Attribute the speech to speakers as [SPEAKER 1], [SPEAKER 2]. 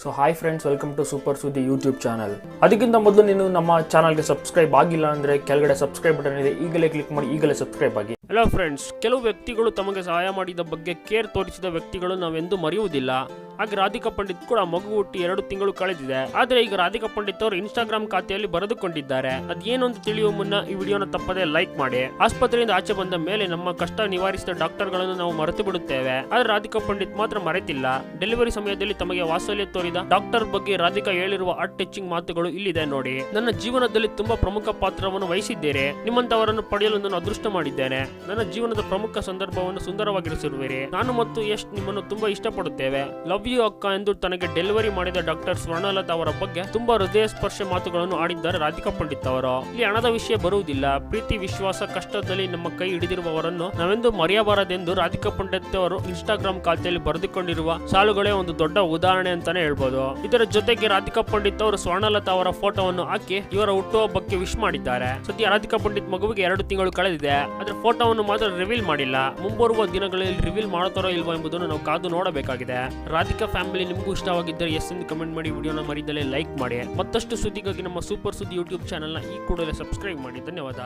[SPEAKER 1] So hi friends welcome to super ಸುದ್ದಿ YouTube channel ಅದಕ್ಕಿಂತ ಮೊದಲು ನೀನು ನಮ್ಮ ಚಾನಲ್ಗೆ ಸಬ್ಸ್ಕ್ರೈಬ್ ಆಗಿಲ್ಲ ಅಂದರೆ ಕೆಳಗಡೆ ಸಬ್ಸ್ಕ್ರೈಬ್ ಬಟನ್ ಇದೆ. ಈಗಲೇ ಕ್ಲಿಕ್ ಮಾಡಿ, ಈಗಲೇ ಸಬ್ಸ್ಕ್ರೈಬ್ ಆಗಿ.
[SPEAKER 2] ಹಲೋ ಫ್ರೆಂಡ್ಸ್ ಕೆಲವು ವ್ಯಕ್ತಿಗಳು ತಮಗೆ ಸಹಾಯ ಮಾಡಿದ ಬಗ್ಗೆ ಕೇರ್ ತೋರಿಸಿದ ವ್ಯಕ್ತಿಗಳು ನಾವೆಂದೂ ಮರೆಯುವುದಿಲ್ಲ. ಹಾಗೆ ರಾಧಿಕಾ ಪಂಡಿತ್ ಕೂಡ ಮಗು ಹುಟ್ಟಿ ಎರಡು ತಿಂಗಳು ಕಳೆದಿದೆ. ಆದ್ರೆ ಈಗ ರಾಧಿಕಾ ಪಂಡಿತ್ ಅವರು ಇನ್ಸ್ಟಾಗ್ರಾಮ್ ಖಾತೆಯಲ್ಲಿ ಬರೆದುಕೊಂಡಿದ್ದಾರೆ. ಅದೇನು ಅಂತ ತಿಳಿಯುವ ಮುನ್ನ ಈ ವಿಡಿಯೋನ ತಪ್ಪದೆ ಲೈಕ್ ಮಾಡಿ. ಆಸ್ಪತ್ರೆಯಿಂದ ಆಚೆ ಬಂದ ಮೇಲೆ ನಮ್ಮ ಕಷ್ಟ ನಿವಾರಿಸಿದ ಡಾಕ್ಟರ್ಗಳನ್ನು ನಾವು ಮರೆತು ಬಿಡುತ್ತೇವೆ. ಆದ್ರೆ ರಾಧಿಕಾ ಪಂಡಿತ್ ಮಾತ್ರ ಮರೆತಿಲ್ಲ. ಡೆಲಿವರಿ ಸಮಯದಲ್ಲಿ ತಮಗೆ ವಾತ್ಸಲ್ಯ ತೋರಿದ ಡಾಕ್ಟರ್ ಬಗ್ಗೆ ರಾಧಿಕಾ ಹೇಳಿರುವ ಅಟ್ ಟಚಿಂಗ್ ಮಾತುಗಳು ಇಲ್ಲಿದೆ ನೋಡಿ. ನನ್ನ ಜೀವನದಲ್ಲಿ ತುಂಬಾ ಪ್ರಮುಖ ಪಾತ್ರವನ್ನು ವಹಿಸಿದ್ದೇನೆ ನಿಮ್ಮಂತವರನ್ನು ಪಡೆಯಲು ನಾನು ಅದೃಷ್ಟ ಮಾಡಿದ್ದೇನೆ. ನನ್ನ ಜೀವನದ ಪ್ರಮುಖ ಸಂದರ್ಭವನ್ನು ಸುಂದರವಾಗಿರಿಸಿರುವಿರಿ. ನಾನು ಮತ್ತು ಯಶ್ ನಿಮ್ಮನ್ನು ತುಂಬಾ ಇಷ್ಟಪಡುತ್ತೇವೆ. ಲವ್ ಯು ಅಕ್ಕ ಎಂದು ತನಗೆ ಡೆಲಿವರಿ ಮಾಡಿದ ಡಾಕ್ಟರ್ ಸ್ವರ್ಣಲತಾ ಅವರ ಬಗ್ಗೆ ತುಂಬಾ ಹೃದಯ ಸ್ಪರ್ಶ ಮಾತುಗಳನ್ನು ಆಡಿದ್ದಾರೆ ರಾಧಿಕಾ ಪಂಡಿತ್ ಅವರು. ಇಲ್ಲಿ ಹಣದ ವಿಷಯ ಬರುವುದಿಲ್ಲ. ಪ್ರೀತಿ, ವಿಶ್ವಾಸ, ಕಷ್ಟದಲ್ಲಿ ನಮ್ಮ ಕೈ ಹಿಡಿದಿರುವವರನ್ನು ನಾವೆಂದು ಮರೆಯಬಾರದೆಂದು ರಾಧಿಕಾ ಪಂಡಿತ್ ಅವರು ಇನ್ಸ್ಟಾಗ್ರಾಮ್ ಖಾತೆಯಲ್ಲಿ ಬರೆದುಕೊಂಡಿರುವ ಸಾಲುಗಳೇ ಒಂದು ದೊಡ್ಡ ಉದಾಹರಣೆ ಅಂತಾನೆ ಹೇಳ್ಬೋದು. ಇದರ ಜೊತೆಗೆ ರಾಧಿಕಾ ಪಂಡಿತ್ ಅವರು ಸ್ವರ್ಣಲತಾ ಅವರ ಫೋಟೋವನ್ನು ಹಾಕಿ ಇವರ ಹುಟ್ಟುಹಬ್ಬಕ್ಕೆ ವಿಶ್ ಮಾಡಿದ್ದಾರೆ. ಸದ್ಯ ರಾಧಿಕಾ ಪಂಡಿತ್ ಮಗುವಿಗೆ ಎರಡು ತಿಂಗಳು ಕಳೆದಿದೆ. ಅದರ ಫೋಟೋವನ್ನು ಮಾತ್ರ ರಿವೀಲ್ ಮಾಡಿಲ್ಲ. ಮುಂಬರುವ ದಿನಗಳಲ್ಲಿ ರಿವೀಲ್ ಮಾಡುತ್ತಾರೋ ಇಲ್ವೋ ಎಂಬುದನ್ನು ನಾವು ಕಾದು ನೋಡಬೇಕಾಗಿದೆ. ರಾಧಿಕಾ ಫ್ಯಾಮಿಲಿ, ನಿಮಗೂ ಇಷ್ಟವಾಗಿದ್ದರೆ ಎಸ್ ಎಂದು ಕಮೆಂಟ್ ಮಾಡಿ ವಿಡಿಯೋನ ಮರಿದಲ್ಲೇ ಲೈಕ್ ಮಾಡಿ. ಮತ್ತಷ್ಟು ಸುದ್ದಿಗಾಗಿ ನಮ್ಮ ಸೂಪರ್ ಸುದ್ದಿ ಯೂಟ್ಯೂಬ್ ಚಾನಲ್ನ ಈ ಕೂಡಲೇ ಸಬ್ಸ್ಕ್ರೈಬ್ ಮಾಡಿ. ಧನ್ಯವಾದ.